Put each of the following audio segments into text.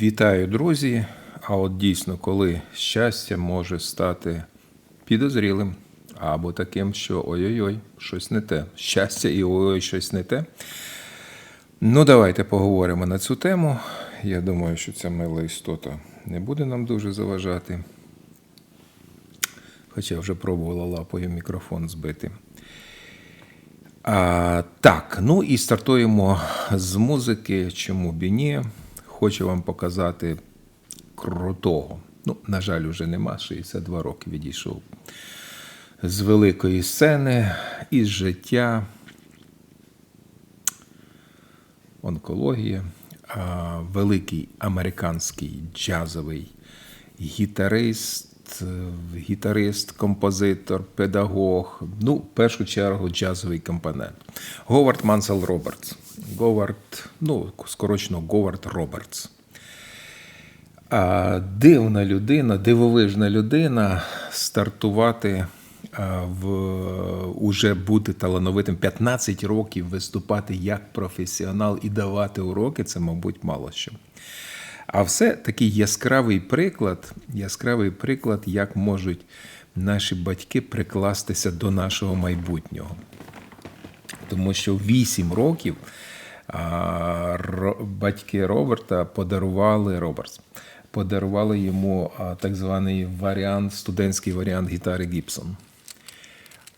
Вітаю, друзі! А от дійсно, коли щастя може стати підозрілим або таким, що ой-ой-ой, щось не те. Щастя і ой-ой, щось не те. Ну, давайте поговоримо на цю тему. Я думаю, що ця мила істота не буде нам дуже заважати. Хоча вже пробувала лапою мікрофон збити. А, так, ну і стартуємо з музики. Чому б і ні? Хочу вам показати крутого. Ну, на жаль, уже нема, 62 роки відійшов з великої сцени, із життя, онкологія, великий американський джазовий гітарист, гітарист, композитор, педагог, ну, в першу чергу, джазовий компонент. Говард Мансел Робертс. Говард, ну, скорочено Говард Робертс. Дивна людина, дивовижна людина стартувати в уже бути талановитим 15 років виступати як професіонал і давати уроки це, мабуть, мало що. А все такий яскравий приклад, яскравий приклад, як можуть наші батьки прикластися до нашого майбутнього. Тому що 8 років батьки Роберта подарували Робертс, подарували йому так званий варіант, студентський варіант гітари Гібсон.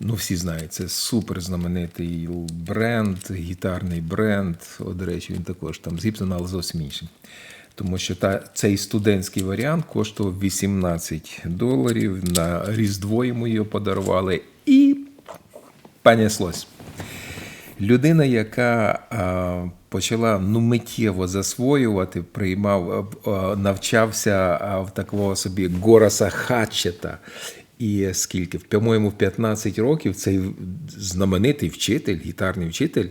Ну, всі знають, це супер знаменитий бренд, гітарний бренд. О, до речі, він також там з Гібсона, але зовсім інший. Тому що та, цей студентський варіант коштував 18 доларів. На Різдво йому його подарували і понеслось. Людина, яка почала ну, миттєво засвоювати, приймав, а, а, навчався в такого собі Гораса Хатчета. І скільки, по-моєму, в 15 років цей знаменитий вчитель, гітарний вчитель,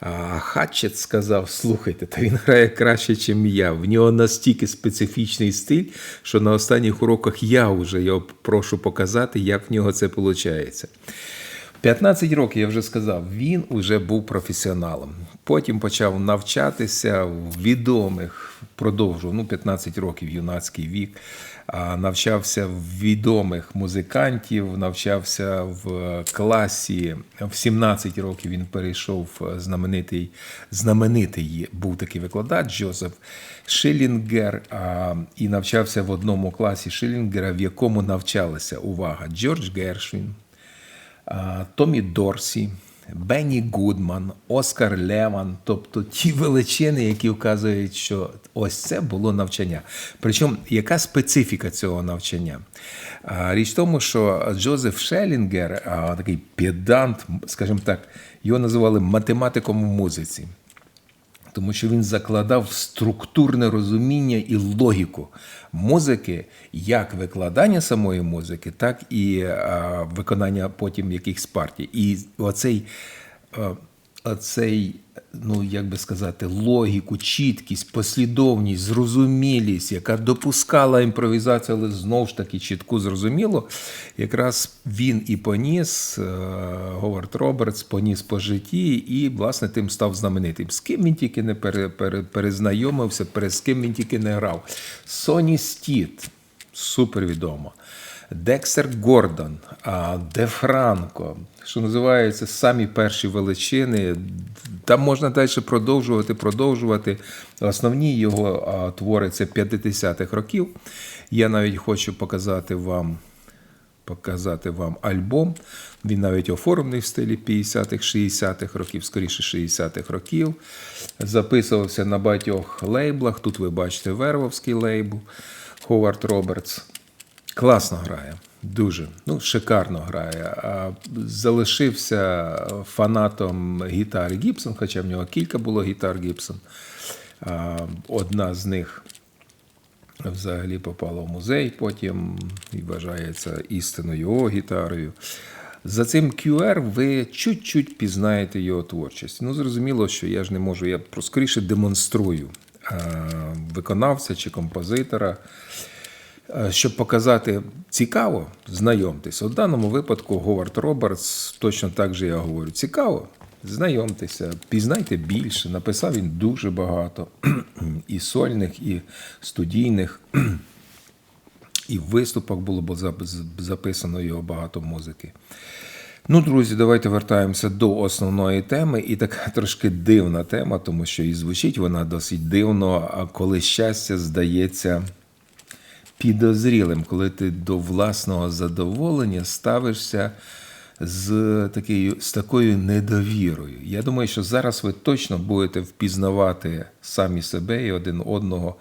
а, Хатчет сказав: слухайте, та він грає краще, ніж я. В нього настільки специфічний стиль, що на останніх уроках я вже його прошу показати, як в нього це виходить. 15 років, я вже сказав, він вже був професіоналом. Потім почав навчатися в відомих, продовжував, ну, 15 років, юнацький вік, навчався в відомих музикантів, навчався в класі. В 17 років він перейшов знаменитий, знаменитий був такий викладач Джозеф Шиллінгер, а, і навчався в одному класі Шиллінгера, в якому навчалися, увага, Джордж Гершвін, Томі Дорсі, Бенні Гудман, Оскар Леван, тобто ті величини, які вказують, що ось це було навчання. Причому яка специфіка цього навчання? Річ в тому, що Джозеф Шелінгер, такий педант, скажімо так, його називали математиком в музиці тому що він закладав структурне розуміння і логіку музики, як викладання самої музики, так і виконання потім якихось партій. І оцей, а, оцей, ну як би сказати, логіку, чіткість, послідовність, зрозумілість, яка допускала імпровізацію, але знову ж таки чітку зрозуміло, якраз він і поніс, е, Говард Робертс поніс по житті, і, власне, тим став знаменитим. З ким він тільки не пере, пере, перезнайомився, пере, з ким він тільки не грав. Соні Стіт, супервідомо. Декстер Гордон, Де Франко, що називається самі перші величини. Там можна далі продовжувати, продовжувати. Основні його твори це 50-х років. Я навіть хочу показати вам, показати вам альбом. Він навіть оформлений в стилі 50-х, 60-х років, скоріше 60-х років. Записувався на багатьох лейблах. Тут ви бачите Вервовський лейбл, Ховард Робертс. Класно грає, дуже. Ну, шикарно грає. А залишився фанатом гітари Гібсон, хоча в нього кілька було гітар Гібсон. Одна з них взагалі попала в музей потім і вважається істинною його гітарою. За цим QR ви чуть-чуть пізнаєте його творчість. Ну, зрозуміло, що я ж не можу, я скоріше демонструю виконавця чи композитора. Е, Щоб показати цікаво, знайомтесь. У даному випадку Говард Робертс точно так же я говорю. Цікаво, знайомтеся, пізнайте більше. Написав він дуже багато і сольних, і студійних. І в виступах було бо записано його багато музики. Ну, друзі, давайте вертаємося до основної теми. І така трошки дивна тема, тому що і звучить вона досить дивно, коли щастя здається підозрілим, коли ти до власного задоволення ставишся з, такою, з такою недовірою. Я думаю, що зараз ви точно будете впізнавати самі себе і один одного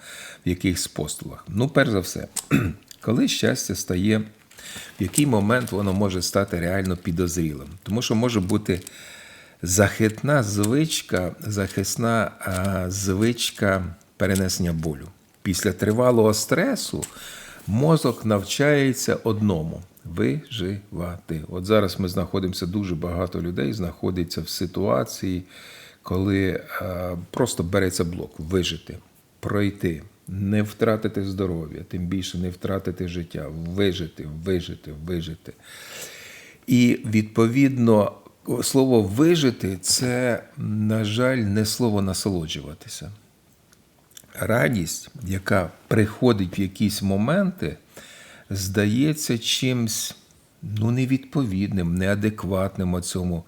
в якихось постулах. Ну, перш за все, коли щастя стає, в який момент воно може стати реально підозрілим. Тому що може бути захисна звичка, захисна а, звичка перенесення болю. Після тривалого стресу мозок навчається одному виживати. От зараз ми знаходимося, дуже багато людей знаходиться в ситуації, коли е, просто береться блок вижити, пройти, не втратити здоров'я, тим більше не втратити життя, вижити, вижити, вижити. І відповідно слово вижити це, на жаль, не слово насолоджуватися. Радість, яка приходить в якісь моменти, здається чимсь ну, невідповідним, неадекватним цьому,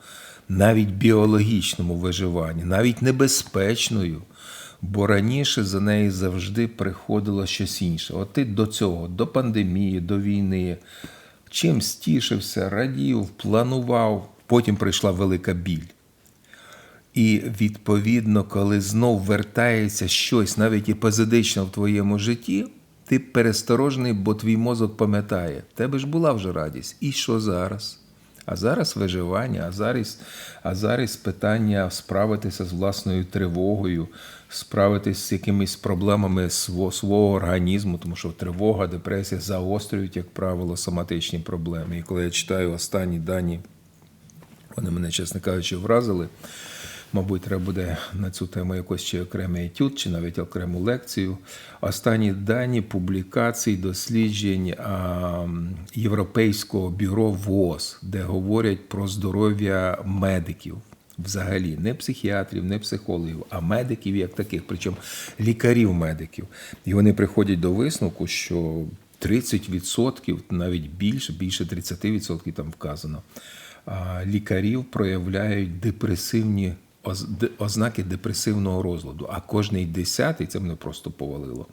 навіть біологічному виживанні, навіть небезпечною. Бо раніше за неї завжди приходило щось інше. От ти до цього, до пандемії, до війни, чим стішився, радів, планував, потім прийшла велика біль. І відповідно, коли знов вертається щось, навіть епізодично в твоєму житті, ти пересторожний, бо твій мозок пам'ятає, в тебе ж була вже радість. І що зараз? А зараз виживання, а зараз, а зараз питання справитися з власною тривогою, справитися з якимись проблемами свого, свого організму, тому що тривога, депресія загострюють, як правило, соматичні проблеми. І коли я читаю останні дані, вони мене, чесно кажучи, вразили. Мабуть, треба буде на цю тему якось чи окремий етюд, чи навіть окрему лекцію. Останні дані публікацій, досліджень Європейського бюро ВОЗ, де говорять про здоров'я медиків. Взагалі, не психіатрів, не психологів, а медиків як таких, причому лікарів-медиків. І вони приходять до висновку, що 30%, навіть більше, більше 30% там вказано, лікарів проявляють депресивні ознаки депресивного розладу. А кожний десятий, це мене просто повалило,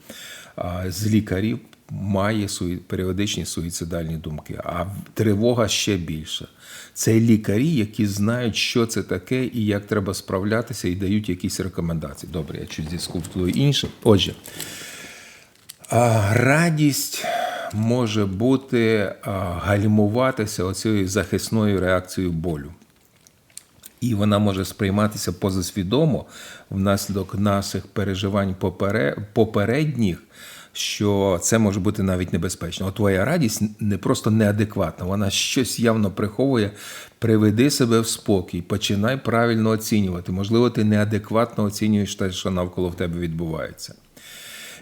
з лікарів має періодичні суїцидальні думки, а тривога ще більша. Це лікарі, які знають, що це таке і як треба справлятися, і дають якісь рекомендації. Добре, я чуть дискутую інше. Отже, радість може бути гальмуватися оцією захисною реакцією болю. І вона може сприйматися позасвідомо внаслідок наших переживань попередніх, що це може бути навіть небезпечно. От твоя радість не просто неадекватна, вона щось явно приховує. Приведи себе в спокій, починай правильно оцінювати. Можливо, ти неадекватно оцінюєш те, що навколо в тебе відбувається.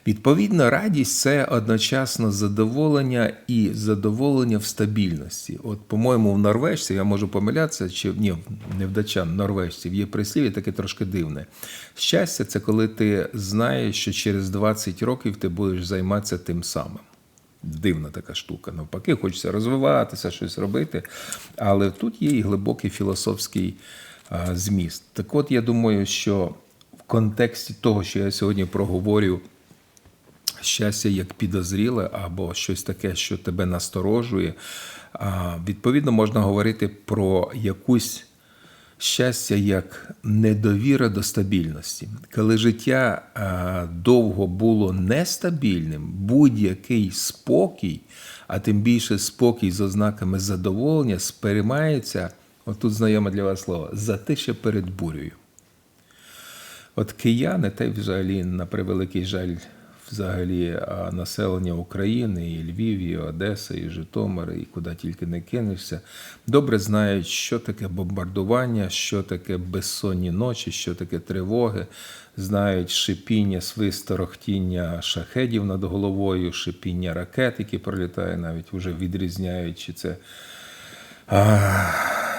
Відповідно, радість це одночасно задоволення і задоволення в стабільності. От, по-моєму, в норвежців, я можу помилятися, чи ні, не вдачан, норвежців, є прислів'я таке трошки дивне. Щастя, це коли ти знаєш, що через 20 років ти будеш займатися тим самим. Дивна така штука. Навпаки, хочеться розвиватися, щось робити. Але тут є і глибокий філософський а, зміст. Так от, я думаю, що в контексті того, що я сьогодні проговорю, щастя як підозріле або щось таке, що тебе насторожує. Відповідно, можна говорити про якусь щастя як недовіра до стабільності. Коли життя а, довго було нестабільним, будь-який спокій, а тим більше спокій з ознаками задоволення, сприймається, отут знайоме для вас слово, затише перед бурею. От кияни, та й взагалі, на превеликий жаль, взагалі населення України, і Львів, і Одеса, і Житомир, і куди тільки не кинешся, добре знають, що таке бомбардування, що таке безсонні ночі, що таке тривоги, знають шипіння, свист, торохтіння шахедів над головою, шипіння ракет, які пролітають, навіть вже відрізняють, чи це. А,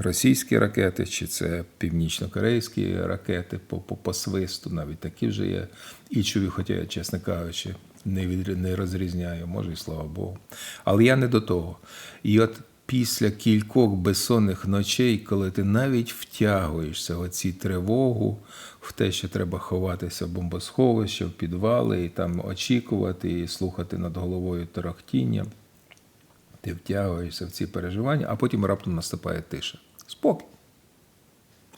російські ракети, чи це північно-корейські ракети по, по, по свисту, навіть такі вже є. І чую, хоча я, чесно кажучи, не, від, не розрізняю, може, і слава Богу. Але я не до того. І от після кількох безсонних ночей, коли ти навіть втягуєшся в оці тривогу, в те, що треба ховатися в бомбосховище, в підвали, і там очікувати, і слухати над головою торохтіння, ти втягуєшся в ці переживання, а потім раптом наступає тиша. Спокій.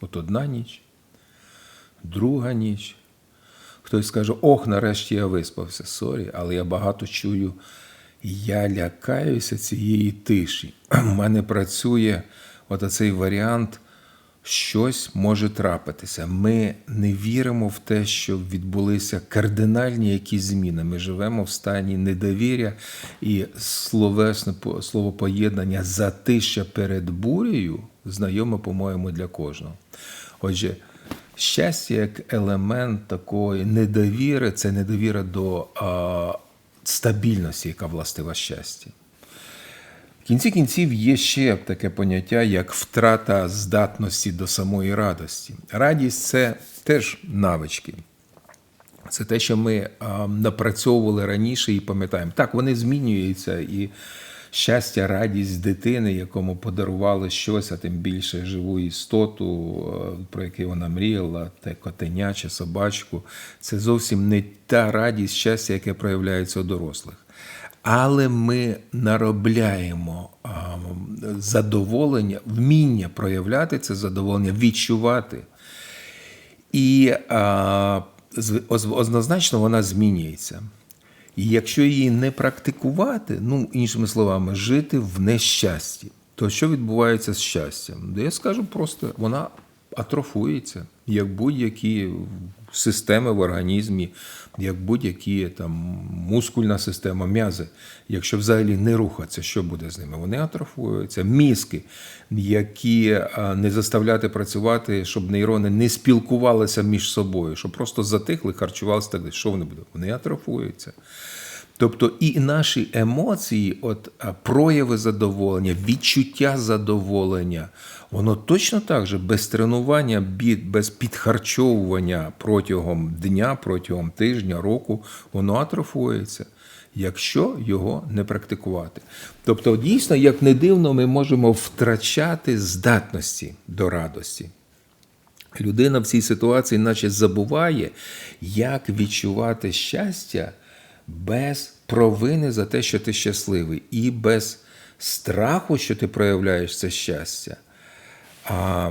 От одна ніч, друга ніч. Хтось скаже, ох, нарешті я виспався. Сорі, але я багато чую. Я лякаюся цієї тиші. У мене працює от цей варіант, щось може трапитися. Ми не віримо в те, що відбулися кардинальні якісь зміни. Ми живемо в стані недовір'я і словесне по- словопоєднання затища перед бурею знайоме, по-моєму, для кожного. Отже, щастя як елемент такої недовіри це недовіра до а, стабільності, яка властива щастя. В кінці кінців є ще таке поняття, як втрата здатності до самої радості. Радість це теж навички. Це те, що ми а, напрацьовували раніше і пам'ятаємо. Так, вони змінюються, і щастя, радість дитини, якому подарували щось, а тим більше живу істоту, про яку вона мріяла, те котеня чи собачку. Це зовсім не та радість щастя, яке проявляється у дорослих. Але ми наробляємо задоволення, вміння проявляти це задоволення, відчувати. І а, однозначно вона змінюється. І якщо її не практикувати, ну, іншими словами, жити в нещасті, то що відбувається з щастям? Я скажу просто, вона атрофується, як будь-які системи в організмі, як будь-які там мускульна система, м'язи. Якщо взагалі не рухатися, що буде з ними? Вони атрофуються. Мізки, які не заставляти працювати, щоб нейрони не спілкувалися між собою, щоб просто затихли, харчувалися так. Що вони будуть? Вони атрофуються. Тобто і наші емоції, от прояви задоволення, відчуття задоволення, воно точно так же без тренування, без підхарчовування протягом дня, протягом тижня, року, воно атрофується, якщо його не практикувати. Тобто, дійсно, як не дивно, ми можемо втрачати здатності до радості. Людина в цій ситуації, наче забуває, як відчувати щастя без провини за те, що ти щасливий, і без страху, що ти проявляєш це щастя. А,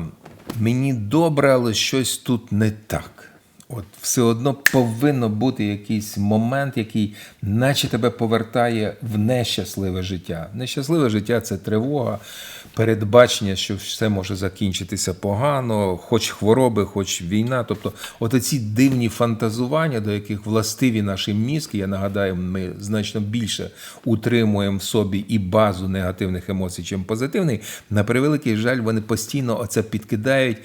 мені добре, але щось тут не так. От все одно повинно бути якийсь момент, який наче тебе повертає в нещасливе життя. Нещасливе життя це тривога, передбачення, що все може закінчитися погано, хоч хвороби, хоч війна. Тобто, от ці дивні фантазування, до яких властиві наші мізки, я нагадаю, ми значно більше утримуємо в собі і базу негативних емоцій, чим позитивний. На превеликий жаль, вони постійно оце підкидають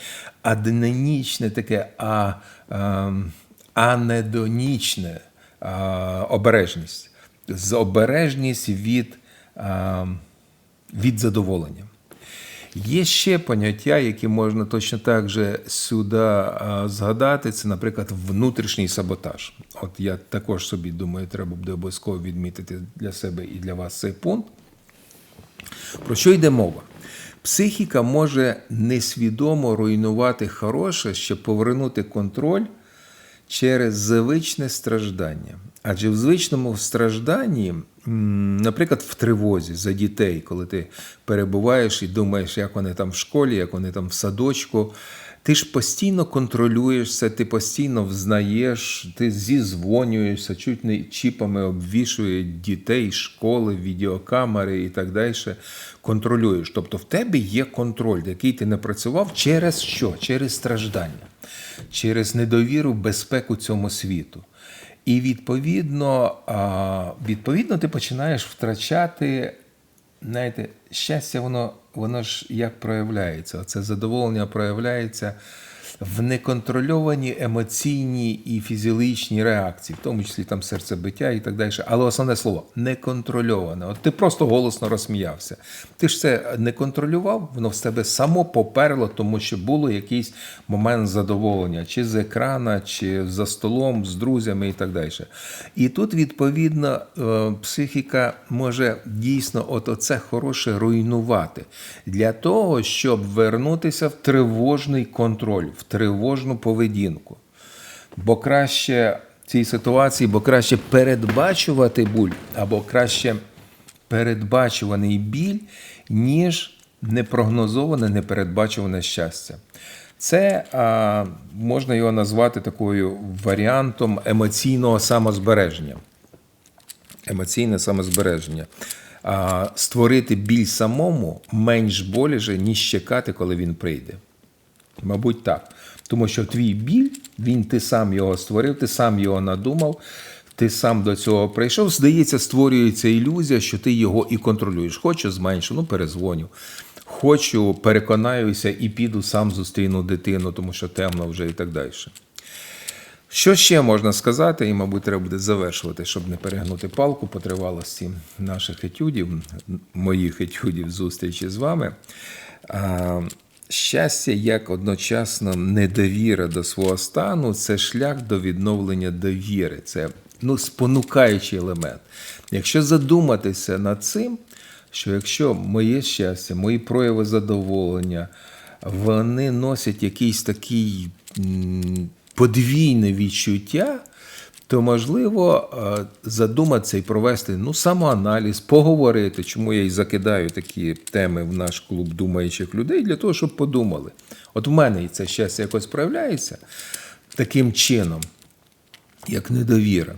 аденонічне таке, а, а, анедонічне а, обережність. З обережність від, а, від задоволення. Є ще поняття, які можна точно так же сюди згадати. Це, наприклад, внутрішній саботаж. От я також собі думаю, треба буде обов'язково відмітити для себе і для вас цей пункт. Про що йде мова? Психіка може несвідомо руйнувати хороше, щоб повернути контроль через звичне страждання. Адже в звичному стражданні, наприклад, в тривозі за дітей, коли ти перебуваєш і думаєш, як вони там в школі, як вони там в садочку, ти ж постійно контролюєш це, ти постійно взнаєш, ти зізвонюєшся, чуть не чіпами обвішують дітей, школи, відеокамери і так далі. Контролюєш. Тобто в тебе є контроль, який ти не працював через що? Через страждання, через недовіру, безпеку цьому світу. І відповідно, відповідно ти починаєш втрачати знаєте, щастя, воно, воно ж як проявляється. Це задоволення проявляється в неконтрольовані емоційні і фізіологічні реакції, в тому числі там серцебиття і так далі. Але основне слово неконтрольоване. От ти просто голосно розсміявся. Ти ж це не контролював, воно в тебе само поперло, тому що було якийсь момент задоволення, чи з екрана, чи за столом, з друзями і так далі. І тут, відповідно, е, психіка може дійсно от оце хороше руйнувати для того, щоб вернутися в тривожний контроль, в тривожну поведінку. Бо краще в цій ситуації, бо краще передбачувати буль, або краще передбачуваний біль, ніж непрогнозоване, непередбачуване щастя. Це а, можна його назвати такою варіантом емоційного самозбереження. Емоційне самозбереження. А, створити біль самому менш боліже, ніж чекати, коли він прийде. Мабуть, так. Тому що твій біль, він ти сам його створив, ти сам його надумав, ти сам до цього прийшов. Здається, створюється ілюзія, що ти його і контролюєш. Хочу зменшу, ну перезвоню. Хочу, переконаюся і піду сам зустріну дитину, тому що темно вже і так далі. Що ще можна сказати, і, мабуть, треба буде завершувати, щоб не перегнути палку по тривалості наших етюдів, моїх етюдів зустрічі з вами. Щастя, як одночасно недовіра до свого стану, це шлях до відновлення довіри. Це ну, спонукаючий елемент. Якщо задуматися над цим, що якщо моє щастя, мої прояви задоволення, вони носять якийсь такий подвійне відчуття, то можливо е, задуматися і провести ну, самоаналіз, поговорити, чому я і закидаю такі теми в наш клуб думаючих людей, для того, щоб подумали. От в мене і це щастя якось проявляється таким чином, як недовіра.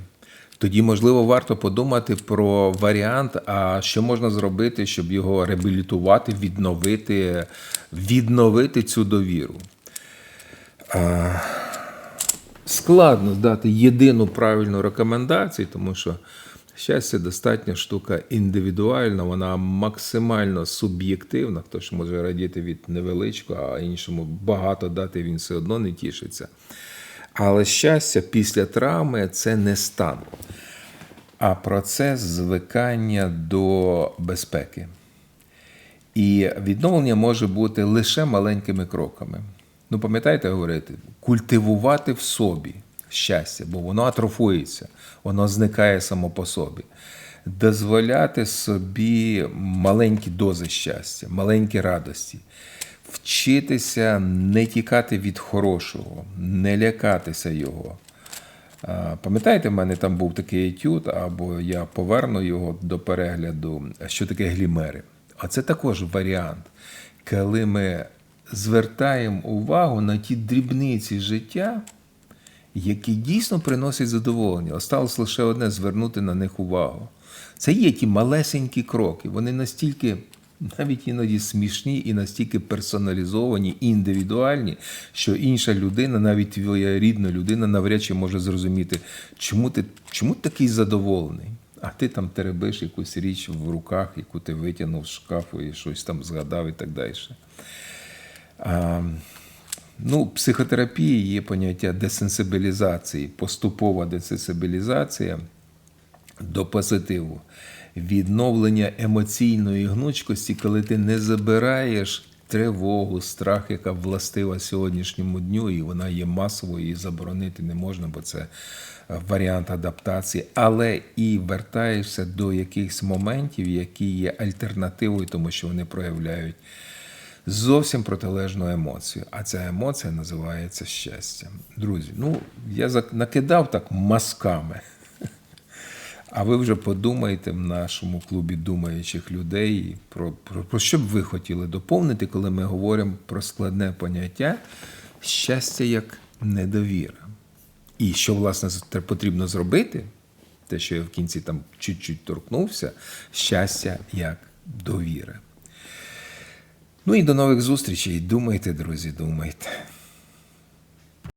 Тоді, можливо, варто подумати про варіант, а що можна зробити, щоб його реабілітувати, відновити, відновити цю довіру. Складно дати єдину правильну рекомендацію, тому що щастя достатньо штука індивідуальна, вона максимально суб'єктивна. Хтось може радіти від невеличкого, а іншому багато дати він все одно не тішиться. Але щастя після травми це не стан, а процес звикання до безпеки. І відновлення може бути лише маленькими кроками. Ну, пам'ятаєте, говорити, культивувати в собі щастя, бо воно атрофується, воно зникає само по собі. Дозволяти собі маленькі дози щастя, маленькі радості, вчитися не тікати від хорошого, не лякатися його. Пам'ятаєте, в мене там був такий етюд, або я поверну його до перегляду, що таке глімери. А це також варіант, коли ми звертаємо увагу на ті дрібниці життя, які дійсно приносять задоволення. Осталось лише одне звернути на них увагу. Це є ті малесенькі кроки. Вони настільки навіть іноді смішні і настільки персоналізовані індивідуальні, що інша людина, навіть твоя рідна людина, навряд чи може зрозуміти, чому ти, чому такий задоволений. А ти там теребиш якусь річ в руках, яку ти витягнув з шкафу і щось там згадав і так далі. А, Ну, психотерапії є поняття десенсибілізації, поступова десенсибілізація до позитиву, відновлення емоційної гнучкості, коли ти не забираєш тривогу, страх, яка властива сьогоднішньому дню, і вона є масовою, її заборонити не можна, бо це варіант адаптації, але і вертаєшся до якихось моментів, які є альтернативою, тому що вони проявляють зовсім протилежну емоцію. А ця емоція називається щастя. Друзі, ну я накидав так мазками. А ви вже подумайте в нашому клубі думаючих людей про, про, про що б ви хотіли доповнити, коли ми говоримо про складне поняття щастя як недовіра. І що, власне, потрібно зробити, те, що я в кінці там чуть-чуть торкнувся, щастя як довіра. Ну і до нових зустрічей. Думайте, друзі, думайте.